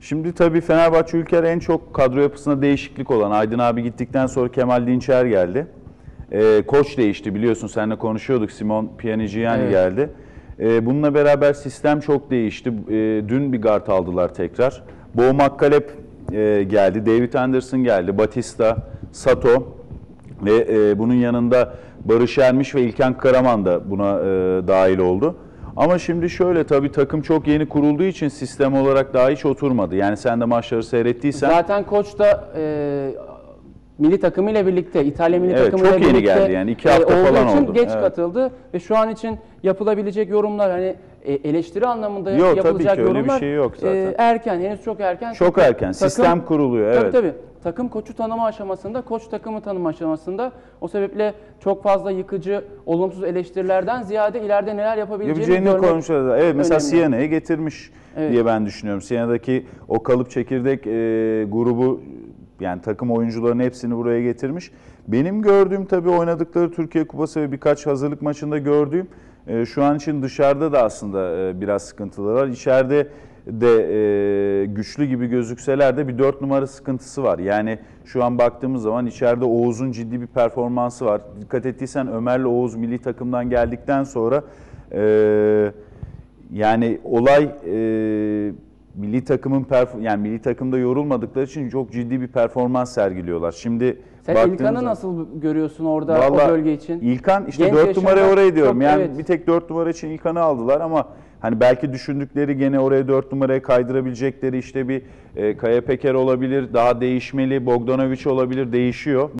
Şimdi tabii Fenerbahçe Ülker en çok kadro yapısına değişiklik olan Aydın abi gittikten sonra Kemal Dinçer geldi. Ee, koç değişti biliyorsun seninle konuşuyorduk Simon Pianigiani Evet. geldi. Ee, bununla beraber sistem çok değişti. Ee, dün bir guard aldılar tekrar. Bo Makkalep e, geldi, David Anderson geldi, Batista, Sato ve e, bunun yanında Barış Ermiş ve İlken Karaman da buna e, dahil oldu. Ama şimdi şöyle tabii takım çok yeni kurulduğu için sistem olarak daha hiç oturmadı. Yani sen de maçları seyrettiysen Zaten koç da e, milli takımıyla birlikte, İtalya milli Evet, takımıyla çok yeni birlikte geldi yani, iki hafta olduğu falan için oldu. geç Evet. katıldı ve şu an için yapılabilecek yorumlar hani e, eleştiri anlamında Yok, tabii yapılacak ki öyle bir şey yok zaten. e, erken, henüz çok erken. çok Çünkü erken sistem kuruluyor. Tabii Evet. tabii. Takım koçu tanıma aşamasında, koç takımı tanıma aşamasında o sebeple çok fazla yıkıcı, olumsuz eleştirilerden ziyade ileride neler yapabileceğini Yapabileceğini görmek konuşuyoruz. Evet mesela. Siena'yı getirmiş Evet. diye ben düşünüyorum. Siena'daki o kalıp çekirdek e, grubu yani takım oyuncularının hepsini buraya getirmiş. Benim gördüğüm tabii oynadıkları Türkiye Kupası ve birkaç hazırlık maçında gördüğüm e, şu an için dışarıda da aslında e, biraz sıkıntıları var. İçeride de e, güçlü gibi gözükseler de bir dört numara sıkıntısı var. Yani şu an baktığımız zaman içeride Oğuz'un ciddi bir performansı var. Dikkat ettiysen Ömer'le Oğuz milli takımdan geldikten sonra e, yani olay e, milli takımın perf- yani milli takımda yorulmadıkları için çok ciddi bir performans sergiliyorlar. Şimdi Sen İlkan'ı nasıl görüyorsun orada Vallahi o bölge için? İlkan işte Genç 4 yaşında numaraya orayı diyorum. çok- yani evet. bir tek 4 numara için İlkan'ı aldılar ama hani belki düşündükleri gene oraya 4 numaraya kaydırabilecekleri işte bir e, Kaya Peker olabilir, daha değişmeli, Bogdanovic olabilir, değişiyor.